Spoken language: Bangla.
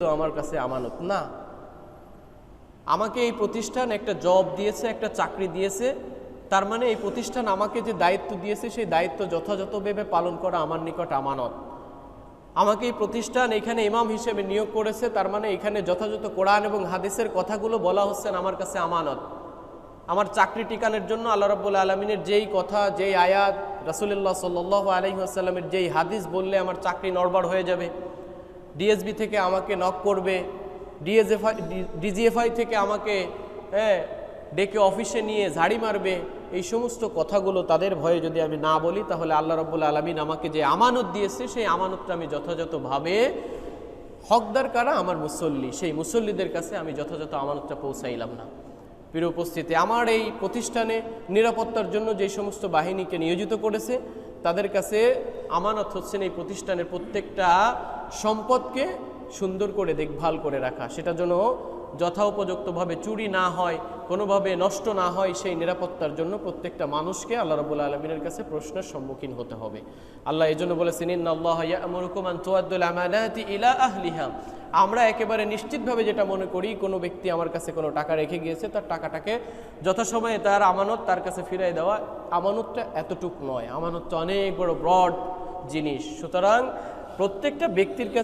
তো আমার কাছে আমানত। না। আমাকে এই প্রতিষ্ঠান একটা জব দিয়েছে, একটা চাকরি দিয়েছে। তার মানে এই প্রতিষ্ঠান আমাকে যে দায়িত্ব দিয়েছে, সেই দায়িত্ব যথাযথভাবে পালন করা আমার নিকট আমানত। আমাকে এই প্রতিষ্ঠান এখানে ইমাম হিসেবে নিয়োগ করেছে, তার মানে এখানে যথাযথ কোরআন এবং হাদিসের কথাগুলো বলা হচ্ছেন আমার কাছে আমানত। আমার চাকরি টিকানের জন্য আল্লাহ রব্বুল আলমিনের যেই কথা, যেই আয়াত, রাসুলিল্লাহ সাল্লাহ আলহিহাসাল্লামের যেই হাদিস বললে আমার চাকরি নড়বড় হয়ে যাবে। ডিএসবি থেকে আমাকে নক করবে ডিএসএফআই ডিজিএফআই থেকে আমাকে হ্যাঁ ডেকে অফিসে নিয়ে ঝাড়ি মারবে, এই সমস্ত কথাগুলো তাদের ভয়ে যদি আমি না বলি, তাহলে আল্লাহ রব্বুল আলমিন আমাকে যে আমানত দিয়েছে, সেই আমানতটা আমি যথাযথভাবে, হকদার কারা? আমার মুসল্লি। সেই মুসল্লিদের কাছে আমি যথাযথ আমানতটা পৌঁছাইলাম না। প্রিয় উপস্থিতি, আমার এই প্রতিষ্ঠানে নিরাপত্তার জন্য যে সমস্ত বাহিনীকে নিয়োজিত করেছে তাদের কাছে আমানত হচ্ছেন এই প্রতিষ্ঠানের প্রত্যেকটা সম্পদকে সুন্দর করে দেখভাল করে রাখা। সেটা যেন যথাউপযুক্তভাবে চুরি না হয়, কোনোভাবে নষ্ট না হয় সেই নিরাপত্তার জন্য প্রত্যেকটা মানুষকে আল্লাহ রবুল্লা আলমিনের কাছে প্রশ্নের সম্মুখীন হতে হবে। আল্লাহ এই জন্য বলেছেন ইলা আমরা একেবারে নিশ্চিতভাবে যেটা মনে করি, কোনো ব্যক্তি আমার কাছে কোনো টাকা রেখে গিয়েছে, তার টাকাটাকে যথাসময়ে তার আমানত তার কাছে ফিরাই দেওয়া আমানতটা এতটুক নয়। আমানতটা অনেক বড় ব্রড জিনিস। সুতরাং প্রত্যেকটা ব্যক্তির কাছে